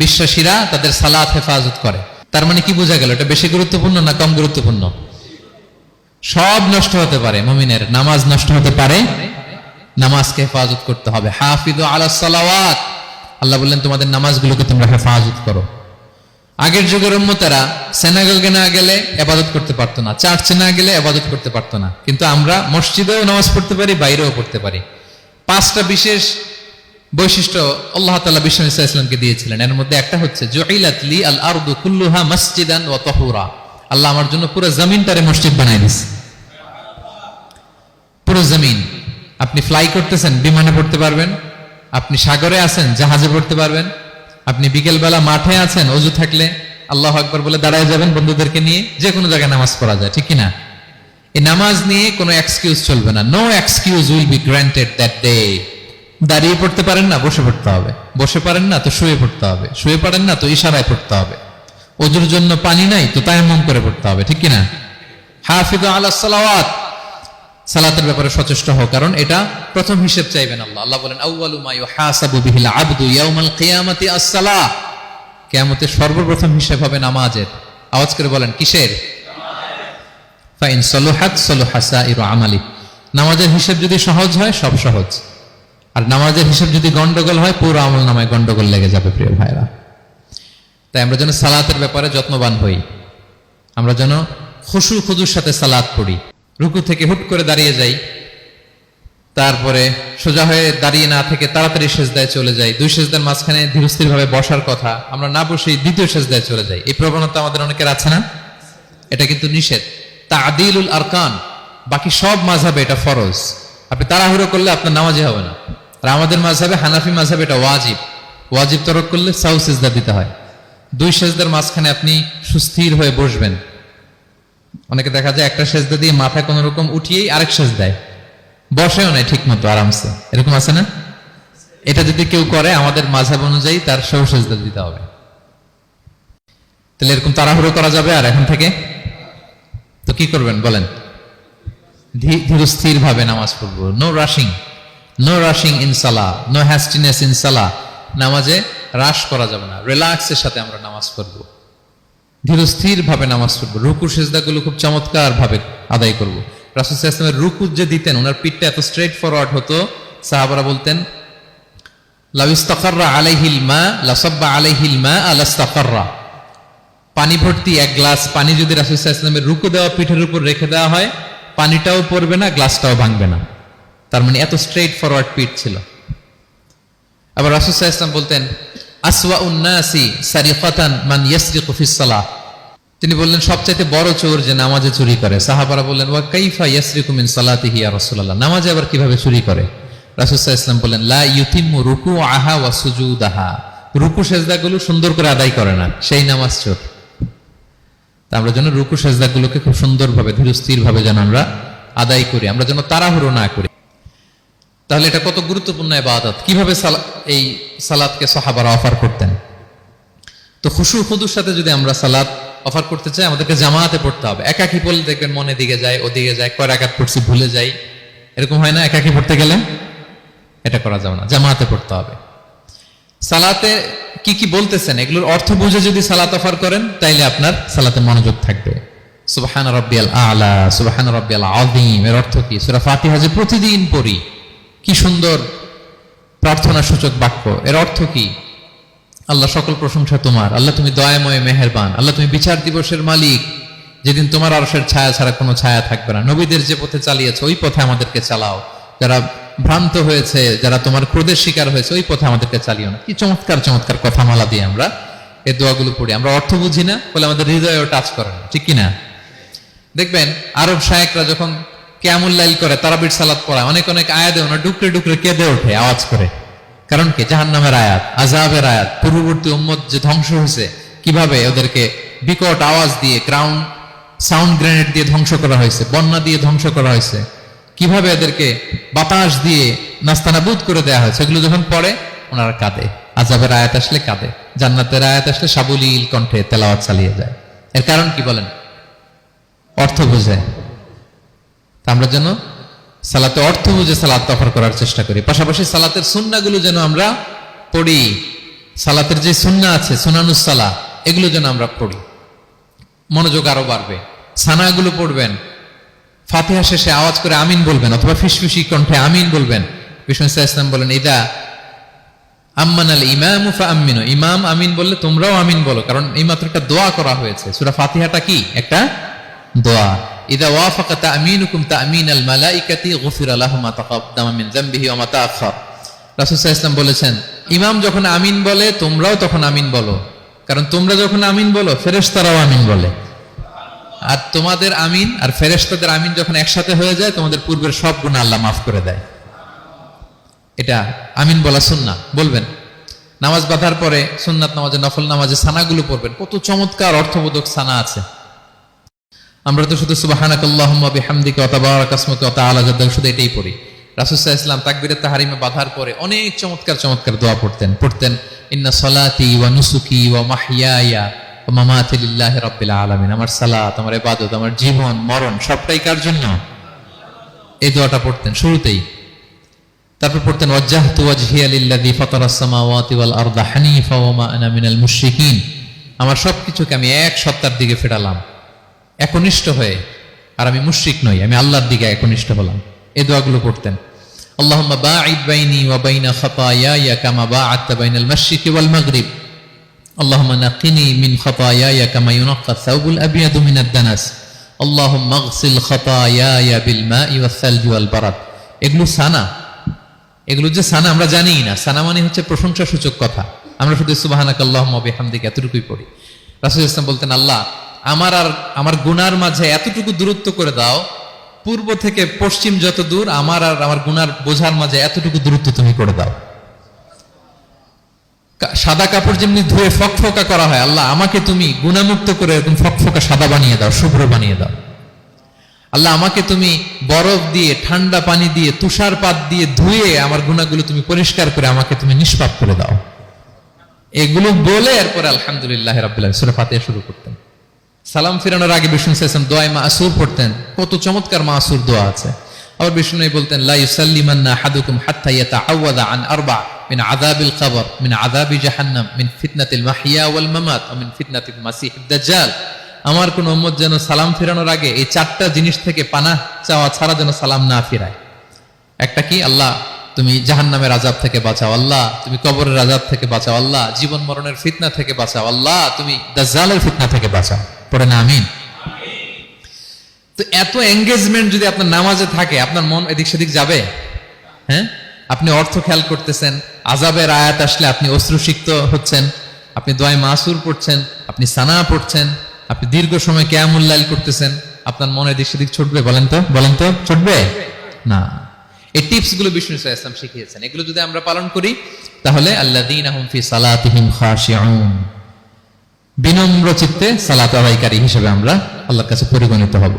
বিশ্বাসীরা তাদের সালাত হেফাজত করে। তার মানে কি বোঝা গেল? এটা বেশি গুরুত্বপূর্ণ না কম গুরুত্বপূর্ণ? সব নষ্ট হতে পারে মমিনের, নামাজ নষ্ট হতে পারে। নামাজকে হেফাজত করতে হবে। হাফিদ আলা সালাওয়াত। আল্লাহ বললেন, তোমাদের নামাজগুলোকে তোমরা হেফাজত করো। আগের যুগের উম্মতেরা সেনাগলকে না গেলে আবাদত করতে পারতো না। চার্চে না গেলে আবাদত করতে পারতো না। কিন্তু আমরা মসজিদেও নামাজ পড়তে পারি, বাইরেও পড়তে পারি। পাঁচটা বিশেষ বৈশিষ্ট্য আল্লাহ তাআলা বিষ্ণু ইসা ইসলামকে দিয়েছিলেন। এর মধ্যে একটা হচ্ছে জহিলাত আল আরদু কুল্লুহা মসজিদান ওয়া তাহুরা। আল্লাহ আমার জন্য পুরো জমিনটারে মসজিদ বানাই দিয়েছে। পুরো জমিন। আপনি ফ্লাই করতেছেন, বিমানে পড়তে পারবেন। আপনি সাগরে আছেন, জাহাজে পড়তে পারবেন। আপনি বিকেলবেলা মাঠে আছেন, অজু থাকলে আল্লাহ আকবর বলে দাঁড়ায় যাবেন বন্ধুদেরকে নিয়ে। যে কোনো জায়গায় নামাজ পড়া যায়, ঠিক কি না? এই নামাজ নিয়ে কোনো এক্সকিউজ চলবে না। No excuse will be granted that day দাঁড়িয়ে পড়তে পারেন না, বসে পড়তে হবে। বসে পারেন না, তো শুয়ে পড়তে হবে। শুয়ে পারেন না, তো ইশারায় পড়তে হবে। অজুর জন্য পানি নাই, তো তাই তায়াম্মম করে পড়তে হবে, ঠিক কি না হাফিজ আলা সালাওয়াত। সালাতের ব্যাপারে সচেষ্ট হও, কারণ এটা প্রথম হিসেব চাইবেন আল্লাহ। আল্লাহ বলেন, আউয়ালু মা ইউহাসাবু বিহিল আবদু ইয়াউমাল কিয়ামাতি আস-সালাহ। কিয়ামতের সর্বপ্রথম হিসেব হবে নামাজের। আওয়াজ করে বলেন, কিসের? ফাইন সলুহাত সলুহা সাইরু আমালি। নামাজের হিসেব যদি সহজ হয়, সব সহজ। আর নামাজের হিসেব যদি গন্ডগোল হয়, পুরো আমল নামায় গন্ডগোল লেগে যাবে, প্রিয় ভাইরা তাই আমরা যেন সালাতের ব্যাপারে যত্নবান হই। আমরা যেন খুশু খুদুর সাথে সালাত পড়ি। রুকু থেকে হুট করে দাঁড়িয়ে যাই। তারপরে সোজা হয়ে দাঁড়িয়ে না থেকে তাড়াতাড়ি সেজদায় চলে যাই। দুই সেজদার মাঝখানে ধীরস্থির ভাবে বসার কথা। আমরা না বসেই দ্বিতীয় সেজদায় চলে যাই। এই প্রবণতা আমাদের অনেকের আছে না? এটা কিন্তু নিষেধ। তা আদিলুল আরকান। বাকি সব মাঝাবে এটা ফরজ। আপনি তাড়াহুড়ো করলে আপনার নামাজে হবে না। আর আমাদের মাঝাবে হানাফি মাঝাবে এটা ওয়াজিব। ওয়াজিব তরক করলে সাউ সেজদা দিতে হয়। দুই সেজদার মাঝখানে আপনি সুস্থির হয়ে বসবেন। অনেকে দেখা যায় একটা সেজদা দিয়ে মাথা কোনো রকম উঠিয়েই আরেক সেজ দেয় বসেও নাই ঠিক মতো আরামসে। এরকম আছে না? এটা যদি কেউ করে, আমাদের মাঝাব অনুযায়ী তার সৌ সেজদা দিতে হবে। তাহলে এরকম তাড়াহুড়ো করা যাবে আর এখন থেকে? তো কি করবেন বলেন? ধীরস্থির ভাবে নামাজ পড়ব। No rushing no rushing in সালা নো হ্যাস্টিনেস ইন সালা নামাজে রাশ করা যাবে না। রিল্যাক্সের সাথে আমরা নামাজ পড়ব। ধীরস্থির ভাবে নামাজ পড়ব। রুকু সেজদাগুলো খুব চমৎকার ভাবে আদায় করব। রাসুল ইসলামের রুকু যে দিতেন, ওনার পিঠটা এত স্ট্রেট ফরওয়ার্ড হতো। সাহাবারা বলতেন লাউস্তাকাররা আলাইহিল মা লাসাব্বা আলাইহিল মা আলাস্তাকাররা পানি ভর্তি এক গ্লাস পানি যদি রাসুল ইসলামের রুকু দেওয়া পিঠের উপর রেখে দেওয়া হয়, পানিটাও পড়বে না, গ্লাসটাও ভাঙবে না। তার মানে এত স্ট্রেট ফরওয়ার্ড পিঠ ছিল। আবার রাসুল ইসলাম বলতেন আসওয়া উন্নাসি সারিফাতান মান ইয়াসরিকু ফিস সালাহ। তিনি বললেন, সবচাইতে বড় চোর যে নামাজে চুরি করে। সাহাবারা বললেন, ওয়া কাইফা ইয়াসরিকু মিন সালাতিহি ইয়া রাসূলুল্লাহ? নামাজে আবার কীভাবে চুরি করে? রাসূল ইসলাম বললেন, লা ইউতিম্মু রুকু আহা ওয়া সুজুদাহা। রুকু সেজদাগুলো সুন্দর করে আদায় করে না, সেই নামাজ চোর। আমরা যেন রুকু সেজদাগুলোকে খুব সুন্দরভাবে ধীরস্থির ভাবে যেন আমরা আদায় করি, আমরা যেন তাড়াহুড়ো না করি। তাহলে এটা কত গুরুত্বপূর্ণ এবাদত কীভাবে এই সালাদকে সাহাবারা অফার করতেন? তো খুশু খুদুর সাথে যদি আমরা সালাদ অফার করতে চাই, আমাদেরকে জামাতে পড়তে হবে। একাকি পড়লে দেখবেন মনে দিকে যায়, ওদিকে যায়, কয় রাকাত পড়ছি ভুলে যাই। এরকম হয় না? একাকি পড়তে গেলে? এটা করা যাবে না। জামাতে পড়তে হবে। সালাতে কি কি বলতেছেন? এগুলোর অর্থ বুঝে যদি সালাত অফার করেন, তাইলে আপনার সালাতে মনোযোগ থাকবে। সুবাহান রব্বিয়াল আলা, সুবাহান রব্বিয়াল আযীম। এর অর্থ কি? সূরা ফাতিহা যে প্রতিদিন পড়ি কি সুন্দর প্রার্থনা সূচক বাক্য। এর অর্থ কি? আল্লাহ সকল প্রশংসা তোমার। আল্লাহ তুমি দয়াময় মেহেরবান। আল্লাহ তুমি বিচার দিবসের মালিক। যেদিন তোমার আরসের ছায়া ছাড়া কোনো ছায়া থাকবে না। নবীদের যে পথে চালিয়েছে, ওই পথে আমাদেরকে চালাও। যারা ভ্রান্ত হয়েছে, যারা তোমার ক্রোধের শিকার হয়েছে, ওই পথে আমাদেরকে চালিও না। কি চমৎকার চমৎকার কথা মালা দিয়ে আমরা এই দোয়াগুলো পড়ি। আমরা অর্থ বুঝি না, বলে আমাদের হৃদয়েও টাচ করে না। ঠিক কি না দেখবেন, আরব শায়েকরা যখন কেমন লাইল করে, তারাবির সালাত পড়ায়। অনেক অনেক আয়াতে ওনার ডুকরে ডুকরে কেঁদে ওঠে আওয়াজ করে। কারণ কি? জাহান্নামের আয়াত আজাবের আয়াত, পূর্ববর্তী উম্মত যে ধ্বংস হয়েছে, কীভাবে ওদেরকে বিকট আওয়াজ দিয়ে গ্রাউন্ড সাউন্ড গ্রেনেড দিয়ে ধ্বংস করা হয়েছে, বন্যা দিয়ে ধ্বংস করা হয়েছে, কীভাবে এদেরকে বাতাস দিয়ে নাস্তানাবুদ করে দেওয়া হয়েছে এগুলো যখন পড়ে, ওনারা কাঁদে। আজাবের আয়াত আসলে কাঁদে। জান্নাতের আয়াত আসলে সাবলীল কণ্ঠে তেলাওয়াত চালিয়ে যায়। এর কারণ কি বলেন? অর্থ বুঝে তা আমরা যেন সালাতে অর্থ বুঝে সালাত অফার করার চেষ্টা করি। পাশাপাশি সালাতের সুন্নাগুলো যেন আমরা পড়ি। সালাতের যে সুন্না আছে সুনানুসালা এগুলো যেন আমরা পড়ি। মনোযোগ আরও বাড়বে। সানাগুলো পড়বেন। ফাতিহা শেষে আওয়াজ করে আমিন বলবেন, অথবা ফিসফিসি কণ্ঠে আমিন বলবেন। বিষ্ণু ইসলাম বলেন, ইদা আম্মান আল ইমাম আমিনো ইমাম আমিন বললে তোমরাও আমিন বলো, কারণ এই মাত্র একটা দোয়া করা হয়েছে। সুরা ফাতিহাটা কি? একটা দোয়া। ইদা ওয়াফাকা তামিনুকুম তামিন আল মালাইকাতি গফির লাহু মা তাকাদ্দামা মিন যামবিহি ওয়া মা তাআখার রাসূল ওয়াসাল্লাম বলেছেন, ইমাম যখন আমিন বলে, তোমরাও তখন আমিন বলো। কারণ তোমরা যখন আমিন বলো, ফেরেশতারাও আমিন বলে। আর তোমাদের আমিন আর ফেরেশতাদের আমিন যখন একসাথে হয়ে যায়, তোমাদের পূর্বের সব গুণ আল্লাহ মাফ করে দেয়। এটা আমিন বলা সুন্না বলবেন, নামাজ বাঁধার পরে সুন্নাত নামাজে, নফল নামাজে সানাগুলো পড়বেন। কত চমৎকার অর্থবোধক সানা আছে। আমরা তো শুধু সুবাহানাক আল্লাহুম্মা বিহামদিকা ওয়া তাবারাক আসমুকা ওয়া তাআলা জাদ্দাক শুধু এটাই পড়ি। রাসূল সাল্লাল্লাহু আলাইহি ওয়াসাল্লাম তাকবীরে বাঁধার পরে অনেক চমৎকার চমৎকার দোয়া পড়তেন। পড়তেন, ইন্না সলাতি ওয়া নুসুকি ওয়া মাহইয়ায়া ওয়া মামাতি লিল্লাহি রাব্বিল আলামিন। আমার সালাত, আমার ইবাদত, আমার জীবন, মরণ, সবটাই কার জন্য? এই দোয়াটা পড়তেন শুরুতেই। তারপর পড়তেন, ওয়াজ্জাহতু ওয়াজহিয়া লিল্লাযী ফাতারাস সামাওয়াতি ওয়াল আরদা হানিফা ওয়া মা আনা মিনাল মুশরিকিন। আমার সবকিছুকে আমি এক সত্তার দিকে ফেরালাম। একনিষ্ঠ হয়ে, আর আমি মুশ্রিক নই, আমি আল্লাহর দিকে একনিষ্ঠ হলাম। এ দোয়াগুলো করতেন মাগরিব। ইয়া বারাদ। এগুলো সানা। এগুলো যে সানা, আমরা জানিই না। সানা মানে হচ্ছে প্রশংসা সূচক কথা। আমরা শুধু সুবাহ আল্লাহম্মা এতটুকুই পড়ি। রাসুল ইসলাম বলতেন, আল্লাহ আমার আর আমার গুনার মাঝে এতটুকু দূরত্ব করে দাও, পূর্ব থেকে পশ্চিম যত দূর, আমার আর আমার গুনার বোঝার মাঝে এতটুকু দূরত্ব তুমি করে দাও। সাদা কাপড় যেমনি ধুয়ে ফকফকা করা হয়, আল্লাহ, আমাকে তুমি গুণামুক্ত করে এরকম ফকফকা সাদা বানিয়ে দাও, শুভ্র বানিয়ে দাও। আল্লাহ, আমাকে তুমি বরফ দিয়ে, ঠান্ডা পানি দিয়ে, তুষারপাত দিয়ে ধুয়ে আমার গুণাগুলো তুমি পরিষ্কার করে আমাকে তুমি নিষ্পাপ করে দাও। এগুলো বলে এরপরে আলহামদুলিল্লাহ রাব্বুল্লাহ সুরা ফাতিহা শুরু করতেন। সালাম ফিরানোর আগে বিষ্ণু সাইসাম দোয়ায় মাসুর পড়তেন। কত চমৎকার মাসুর দোয়া আছে। আবার বিষ্ণু বলতেন, লা ইউসাল্লিমান্না হাদুকুম হাত্তা ইয়াতাআওয়াদা আন আরবা মিন আযাবিল কবর, মিন আযাবি জাহান্নাম, মিন ফিতনাতিল মাহইয়া ওয়াল মামাত, ওয়া মিন ফিতনাতিল মাসিহিদ দাজ্জাল। আমার কোন উম্মত যেন সালাম ফিরানোর আগে এই চারটা জিনিস থেকে পানা চাওয়া ছাড়া যেন সালাম না ফিরায়। একটা কি? আল্লাহ, তুমি জাহান্নামের আজাব থেকে বাঁচাও। আল্লাহ, তুমি কবরের আজাব থেকে বাঁচাও। আল্লাহ, জীবন মরণের ফিতনা থেকে বাঁচাও। আল্লাহ, তুমি দাজ্জালের ফিতনা থেকে বাঁচাও। পড়ে আমিন। তো এত এঙ্গেজমেন্ট যদি আপনার নামাজে থাকে, আপনার মন এদিক সেদিক যাবে? হ্যাঁ? আপনি অর্থ খেয়াল করতেছেন আজাবের আয়াত আসলে আপনি অশ্রুসিক্ত হচ্ছেন, আপনি মাসুর পড়ছেন, আপনি সানা পড়ছেন, আপনি দীর্ঘ সময় করতেছেন, আপনার মনে এদিক সেদিক ছুটবে, বলেন তো বলেন তো, ছুটবে? না। এই টিপসগুলো বিষ্ণু ইসলাম শিখিয়েছেন। এগুলো যদি আমরা পালন করি, তাহলে আল্লাহ দিন ফি সালাতিহিম খাশিউন। বিনম্র চিত্তে সালাত আদায়কারী হিসেবে আমরা আল্লাহর কাছে পরিগণিত হব।